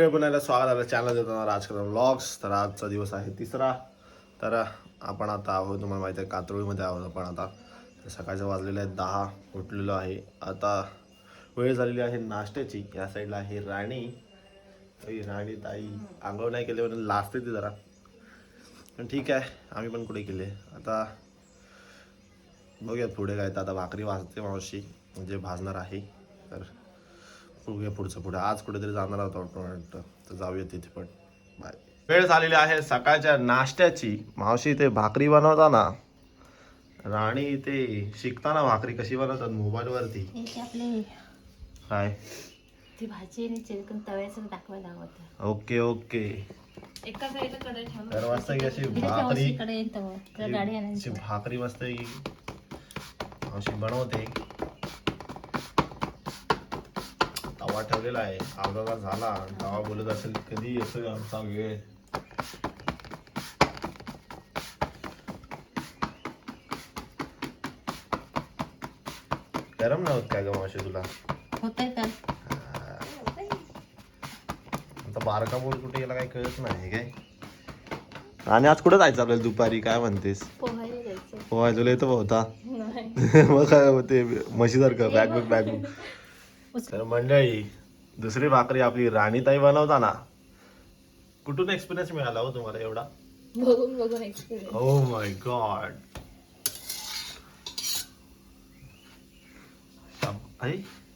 मंडळी पुण्याला स्वागत आलं चॅनल देतो राजकारण ब्लॉग्स तर आजचा दिवस आहे तिसरा. तर आपण आता आहोत तुम्हाला माहिती आहे कातरोळीमध्ये आहोत आपण आता. सकाळचं वाजलेलं आहे दहा उठलेलो आहे. आता वेळ झालेली आहे नाश्त्याची. या साईडला आहे राणी. ही राणी ताई आंघोळ नाही केले म्हणून लाजते ती जरा. पण ठीक आहे आम्ही पण कुठे केले आता बघूयात पुढे काय. तर आता भाकरी भाजते मावशी. म्हणजे भाजणार आहे. बघूया पुढचं पुढे. आज कुठेतरी जाणार आहोत वाटतं वाटतं. तर जाऊया तिथे पण. बाय वेळ झालेली आहे सकाळच्या नाश्त्याची. मावशी ते भाकरी बनवताना. राणी ते शिकताना भाकरी कशी बनवतात मोबाईलवरती. काय? ती भाजी आणि चिरकन तव्याचं दाखवायला हवं ओके ओके. एका साईडला कढई ठेवून तर मस्त की अशी भाकरी भाकरी मस्त मावशी बनवते. तवा ठेवलेला आहे. तास झाला. तवा बोलत असेल कधी येतोय आमचा वेळ? गरम नव्हत काय ग मावशी तुला? होतंय तर. आता बारका बोल कुठे गेला काही कळत नाही काय? आणि आज कुठं जायचं आपल्याला दुपारी? काय म्हणतेस? पोहायला जायचं. पोहाय तुला येतो होता? नाही. मग काय होते? म्हशीसारखं बॅग बुक बॅग बुक तर मंडळी दुसरी भाकरी आपली राणीताई बनवताना कुठून एक्सपिरियन्स मिळाला हो तुम्हाला एवढा? बघून बघून एक्सपिरियन्स ओ माय गॉड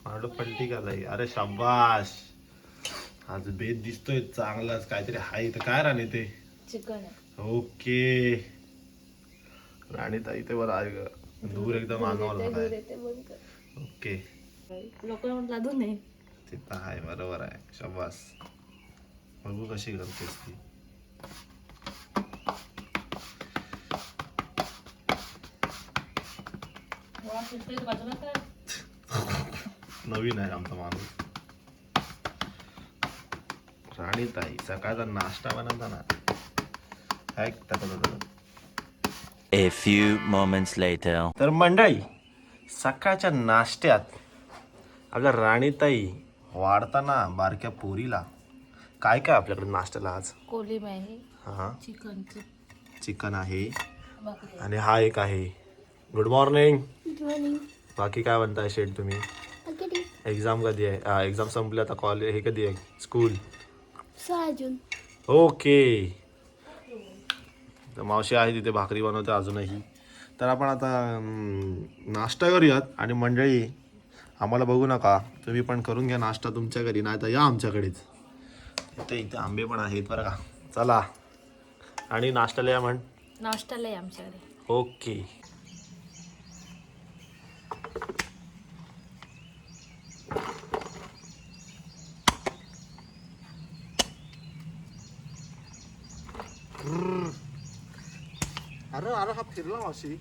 मला पलटी कराय अरे शाबाश आज बेत दिसतोय चांगलाच. काहीतरी हाय तर काय राणी ते? Chicken okay. राणीताई ते बरं आहे ग दूर एकदम अंगावर बंद ओके. लोक लादू नये ते तर आहे बरोबर आहे. शाबास. बघू कशी करतेस ती. नवीन आहे आमचा माणूस. राणीताई सकाळचा नाश्ता टाकत होता A few moments later. तर मंडळी सकाळच्या नाश्त्यात आपल्या राणीताई. वाढताना बारक्या पोरीला. काय काय आपल्याकडे नाश्त्याला आज? कोलिम आहे हा. चिकन चिकन आहे. आणि हा एक आहे. गुड मॉर्निंग बाकी काय म्हणताय शेठ तुम्ही? एक्झाम कधी आहे? एक्झाम संपली आता कॉलेज हे कधी आहे? स्कूल सहा जून. ओके तर मावशी आहे तिथे भाकरी बनवते अजूनही. तर आपण आता नाश्ता करूयात आणि मंडळी आम्हाला बघू नका. तुम्ही पण करून घ्या नाश्ता तुमच्या घरी नाही तर या आमच्याकडेच. इथे इथे आंबे पण आहेत बरं का. चला. आणि नाश्त्याला या म्हण. नाश्त्याला आहे आमच्याकडे. ओके. अरे अरे हा फिरला मावशी.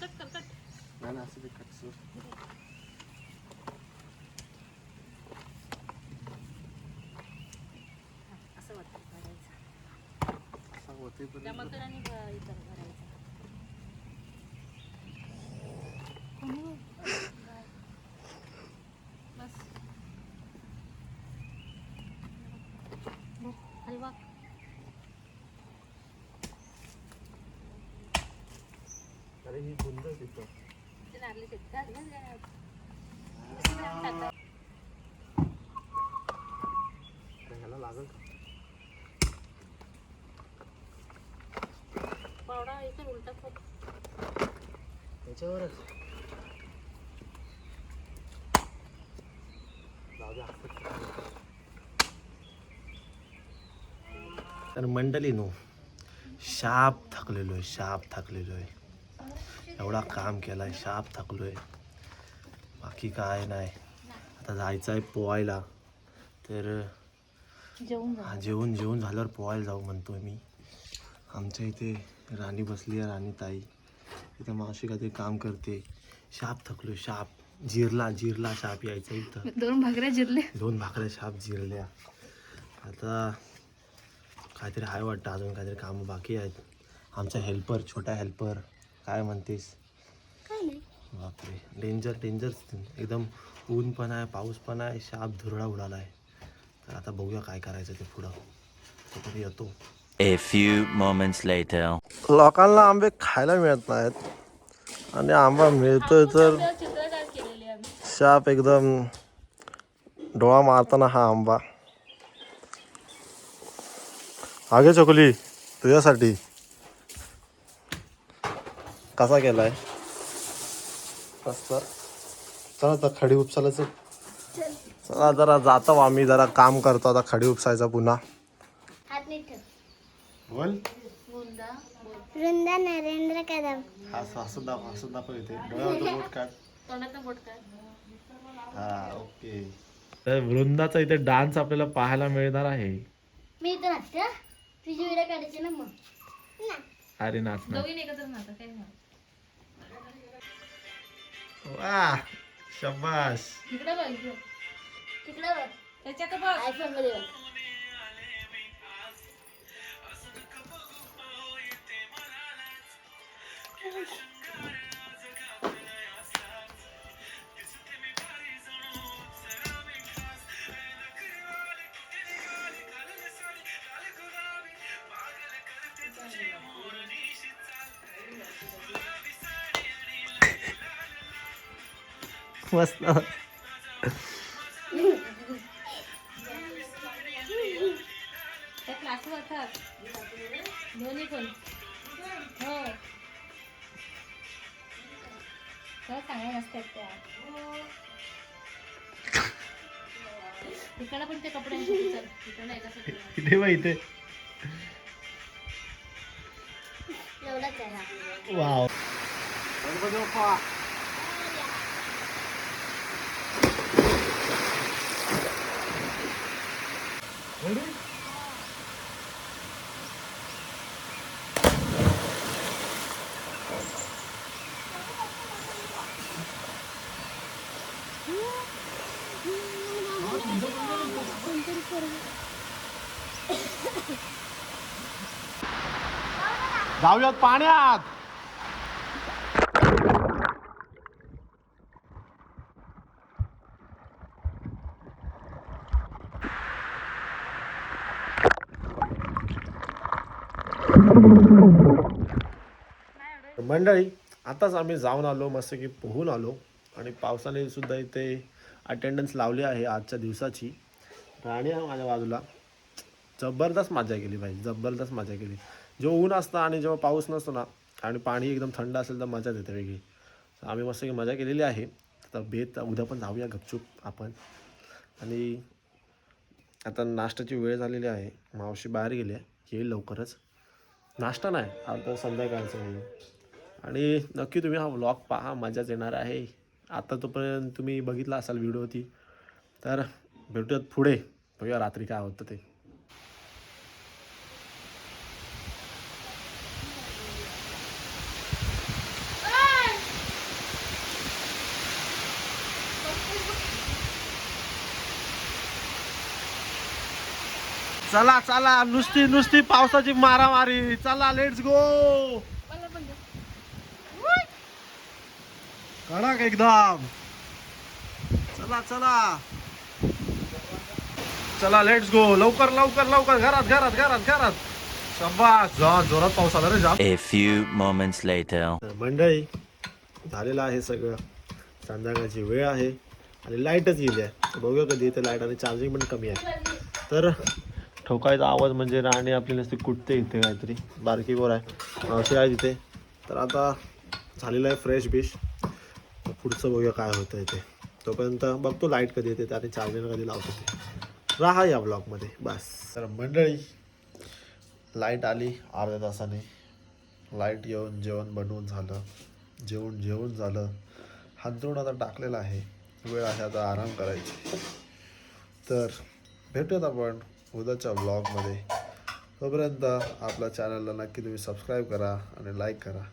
कट कर कट. नाही नाही, असं ते कटसूर. असं. वाटतं करायचं असं होते पण त्या मकराने इतर करायचं बस खाली वाक अरे ही तिथं ह्याला लागल पावडा इथे उलटा त्याच्यावरच. तर मंडळी नो शाप थकलेलो आहे शाप थकलेलो आहे एवढा काम केलाय शाप थकलोय. बाकी काय नाही. आता जायचं आहे पोहायला. तर हा जेवण जेवण झाल्यावर पोहायला जाऊ म्हणतोय मी. आमच्या इथे राणी बसली आहे राणी ताई. इथे मावशी काहीतरी काम करते. शाप थकलो शाप. जिरला जिरला शाप यायचा इथं. दोन भाकऱ्या जिरले दोन भाकऱ्या शाप जिरल्या. आता काहीतरी आहे वाटतं अजून काहीतरी कामं बाकी आहेत. आमचा हेल्पर छोटा हेल्पर काय म्हणतेस? काय नाही. बापरे. डेंजर डेंजर एकदम ऊन पण आहे पाऊस पण आहे शाप धुरळा उडाला आहे तर आता बघूया काय करायचं ते पुढं. तो कधी येतो. A few moments later. लोकांना आंबे खायला मिळत नाहीत. आणि आंबा मिळतोय तर शाप एकदम डोळा मारताना हा आंबा. आगे चकोली तुझ्यासाठी. कसा केलाय? मस्त चला आता खडी उपसायचं. चला जरा जातो आम्ही जरा काम करतो आता खडी उपसायचा पुन्हा. बोल. वृंदा नरेंद्र कदम. असं असं दाखव असं दाखव इथे डोळ्यावरचं बोट काढ. तोंडातलं बोट काय हा ओके. तर वृंदाचा इथे डान्स आपल्याला पाहायला मिळणार आहे. मी इथं नाचते हा. तुझी व्हिडिओ काढायची ना मग. अरे नाचणार दोघींनी एकत्र नाचा काय नाही. वा शबाश तिकडे बघ. तिकडे बघ त्याच्यात बघ आयफोनमध्ये बघ मस्त त्या ला. इथे बघ इथे. आहे हा. वाव. जाऊयात पाण्यात. मंडळी आताच आम्ही जाऊन आलो मस्त की पोहून आलो. आणि पावसाने सुद्धा इथे अटेंडन्स लावली आहे आजच्या दिवसाची. राणी आहे माझ्या बाजूला. जबरदस्त मजा केली भाई जबरदस्त मजा केली. जेव्हा ऊन असतं आणि जेव्हा पाऊस नसतो ना आणि पाणी एकदम थंड असेल तर मजा येते वेगळी. आम्ही मस्त की मजा केलेली आहे. तर बेत उद्या पण जाऊया गपचूप आपण. आणि आता नाश्त्याची वेळ झालेली आहे. मावशी बाहेर गेली आहे. येईल लवकरच. नाश्ता नाही आता संध्याकाळचं येईल आणि नक्की तुम्ही हा व्लॉग पहा मजाच येणार आहे. आता तोपर्यंत तुम्ही बघितला असाल व्हिडिओ ती तर भेटूयात पुढे. बघूया रात्री काय होतं ते. चला चला नुसती नुसती पावसाची मारामारी. चला लेट्स गो कडक एकदम. चला चला. चला लेट्स गो लवकर लवकर लवकर. घरात घरात घरात घरात. शब्बास जा जोरात पाऊस आला रे जा A few moments later. मंडळी झालेलं आहे सगळं. संध्याकाळची वेळ आहे आणि लाईटच गेली आहे. बघूया कधी इथे लाइट आणि चार्जिंग पण कमी आहे. तर ठोकायचा आवाज म्हणजे राणी आपली नसते कुठते इथे काहीतरी. बारकी बोर आहे. मावशी आहे तिथे. तर आता झालेलं आहे फ्रेश बिश तर पुढचं बघूया काय होतं इथे तोपर्यंत बघतो लाइट कधी येते आणि चार्जिंग कधी लावतो ते. राहा या ब्लॉकमध्ये बस. तर मंडळी लाइट आली अर्ध्या तासाने. लाइट येऊन जेवण बनवून झालं. जेवण जेवण झालं. हातरून आता टाकलेला आहे. वेळ आहे आता आराम करायची. तर भेटूयात आपण उद्याच्या ब्लॉगमध्ये. तोपर्यंत आपल्या चॅनलला नक्की तुम्ही सबस्क्राईब करा आणि लाईक करा.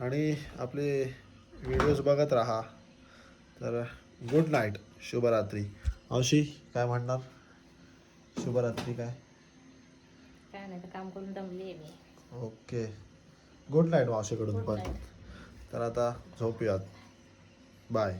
आणि आपले व्हिडिओज बघत राहा. तर गुड नाईट शुभरात्री. मावशी काय म्हणणार? शुभरात्री काय? काय नाही तर काम करून दमली आहे मी. ओके. गुड नाईट मावशीकडून Good पण. night. तर आता झोपूयात. बाय